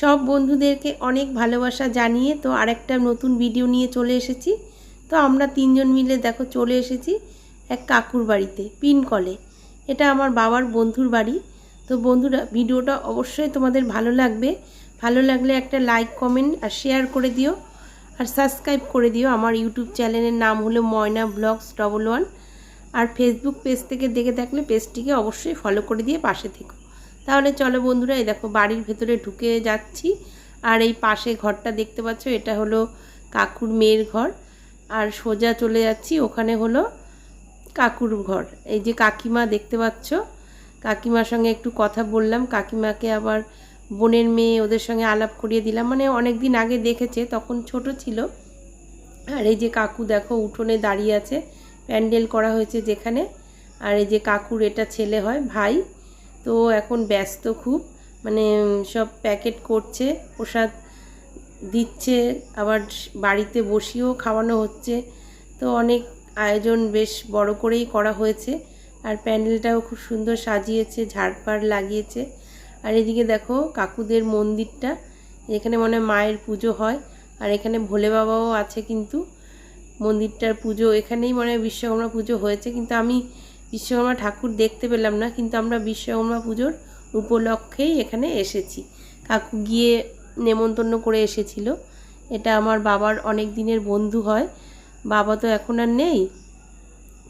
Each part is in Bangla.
সব বন্ধুদেরকে অনেক ভালোবাসা জানিয়ে তো আরেকটা নতুন ভিডিও নিয়ে চলে এসেছি। তো আমরা তিনজন মিলে দেখো চলে এসেছি এক কাকুর বাড়িতে, পিনকলে। এটা আমার বাবার বন্ধুর বাড়ি। তো বন্ধুরা ভিডিওটা অবশ্যই তোমাদের ভালো লাগবে। ভালো লাগলে একটা লাইক কমেন্ট আর শেয়ার করে দিও। আর সাবস্ক্রাইব করে দিও। আমার ইউটিউব চ্যানেলের নাম হলো ময়না ব্লগস ডবল ওয়ান আর ফেসবুক পেজ থেকে দেখে থাকলে পেজটিকে অবশ্যই ফলো করে দিয়ে পাশে থেকো। তাহলে চলো বন্ধুরা, এই দেখো বাড়ির ভেতরে ঢুকে যাচ্ছি। আর এই পাশে ঘরটা দেখতে পাচ্ছ, এটা হলো কাকুর মেয়ের ঘর। আর সোজা চলে যাচ্ছি, ওখানে হলো কাকুর ঘর। এই যে কাকিমা দেখতে পাচ্ছ, কাকিমার সঙ্গে একটু কথা বললাম। কাকিমাকে আবার বোনের মেয়ে ওদের সঙ্গে আলাপ করিয়ে দিলাম। মানে অনেক দিন আগে দেখেছে, তখন ছোট ছিল। আর এই যে কাকু দেখো, উঠোনে দাঁড়িয়ে আছে, প্যান্ডেল করা হয়েছে যেখানে। আর এই যে কাকুর এটা ছেলে হয়, ভাই। তো এখন ব্যস্ত খুব। মানে সব প্যাকেট করছে, প্রসাদ দিচ্ছে, আবার বাড়িতে বসিয়েও খাওয়ানো হচ্ছে। তো অনেক আয়োজন বেশ বড় করেই করা হয়েছে। আর প্যান্ডেলটাও খুব সুন্দর সাজিয়েছে ঝাড়পাড় লাগিয়েছে। আর এদিকে দেখো, কাকুদের মন্দিরটা, এখানে মনে মায়ের পুজো হয়। আর এখানে ভোলে বাবাও আছে কিন্তু মন্দিরটার পুজো, এখানেই মনে হয় বিশ্বকর্মা পুজো হয়েছে। কিন্তু আমি বিশ্বকর্মা ঠাকুর দেখতে পেলাম না, কিন্তু আমরা বিশ্বকর্মা পুজোর উপলক্ষেই এখানে এসেছি। কাকু গিয়ে নেমন্তন্ন করে এসেছিল। এটা আমার বাবার অনেক দিনের বন্ধু হয়, বাবা তো এখন আর নেই।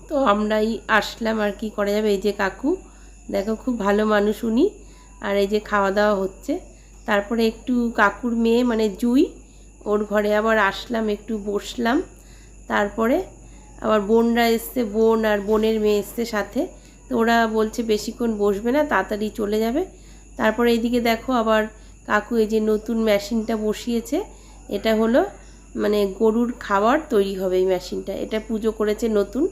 তো আমরাই আসলাম আর কি করা যাবে। এই যে কাকু, দেখো খুব ভালো মানুষ উনি। আর এই যে খাওয়া দাওয়া হচ্ছে। তারপরে একটু কাকুর মেয়ে মানে জুই, ওর ঘরে আবার আসলাম, একটু বসলাম। তারপরে আবার বোনরা এসছে, বোন আর বোনের মেয়ে এসছে সাথে। তো ওরা বলছে, বেশিক্ষণ বসবে না, তাড়াতাড়ি চলে যাবে। তারপরে এইদিকে দেখো আবার কাকু এই যে নতুন মেশিনটা বসিয়েছে। এটা হলো মানে গরুর খাবার তৈরি হবে এই মেশিনটা। এটা পুজো করেছে নতুন।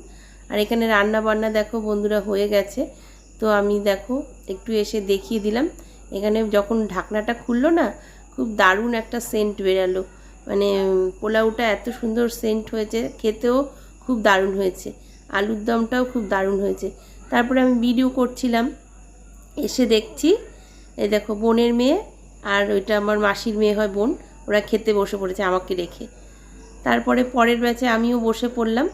আর এখানে রান্না বান্না দেখো বন্ধুরা হয়ে গেছে। তো আমি দেখো, একটু এসে দেখিয়ে দিলাম। এখানে যখন ঢাকনাটা খুললো না, খুব দারুণ একটা সেন্ট বেরালো। মানে পোলাওটা এত সুন্দর সেন্ট হয়েছে, খেতেও খুব দারুণ হয়েছে। আলুর দমটাও খুব দারুণ হয়েছে। তারপরে আমি ভিডিও করছিলাম, এসে দেখছি, এই দেখো বোনের মেয়ে আর ওইটা আমার মাসির মেয়ে হয় বোন, ওরা খেতে বসে পড়েছে আমাকে রেখে। তারপরে পরের ব্যাচে আমিও বসে পড়লাম,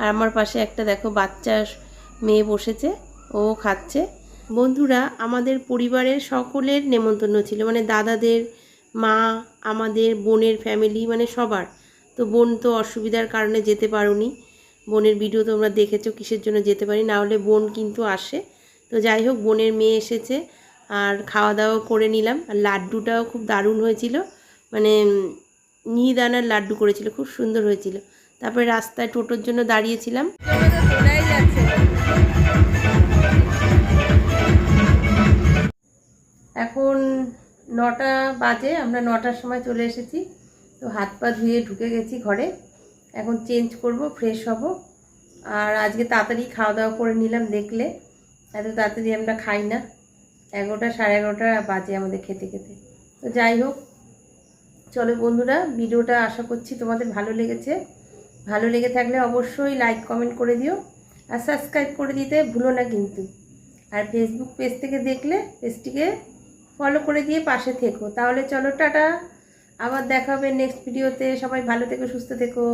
আর আমার পাশে একটা দেখো বাচ্চা মেয়ে বসেছে, ও খাচ্ছে। বন্ধুরা, আমাদের পরিবারের সকলের নেমন্তন্ন ছিল মানে দাদাদের, মা, আমাদের বোনের ফ্যামিলি মানে সবার। তো বোন তো অসুবিধার কারণে যেতে পারোনি। বোনের ভিডিও তোমরা দেখেছ, কিসের জন্য যেতে পারি? না হলে বোন কিন্তু আসে। তো যাই হোক, বোনের মেয়ে এসেছে আর খাওয়া দাওয়া করে নিলাম। আর লাড্ডুটাও খুব দারুণ হয়েছিল। মানে মিহিদানার লাড্ডু করেছিল, খুব সুন্দর হয়েছিল। তারপরে রাস্তায় টোটোর জন্য দাঁড়িয়েছিলাম। এখন নটা বাজে, আমরা নটার সময় চলে এসেছি। তো হাত পা ধুয়ে ঢুকে গেছি ঘরে। এখন চেঞ্জ করব ফ্রেশ হব। আর আজকে তাড়াতাড়ি খাওয়া দাওয়া করে নিলাম দেখলে। এত তাড়াতাড়ি আমরা খাই না। এগারোটা, সাড়ে এগারোটা বাজে আমাদের খেতে খেতে। তো যাই হোক, চলো বন্ধুরা, ভিডিওটা আশা করছি তোমাদের ভালো লেগেছে। ভালো লেগে থাকলে অবশ্যই লাইক কমেন্ট করে দিও। আর সাবস্ক্রাইব করে দিতে ভুলো না কিন্তু। আর ফেসবুক পেজ থেকে দেখলে পেজটিকে ফলো করে দিয়ে পাশে থেকো। তাহলে চলো, টাটা। আবার দেখা হবে নেক্সট ভিডিওতে সবাই ভালো থেকো, সুস্থ থেকো।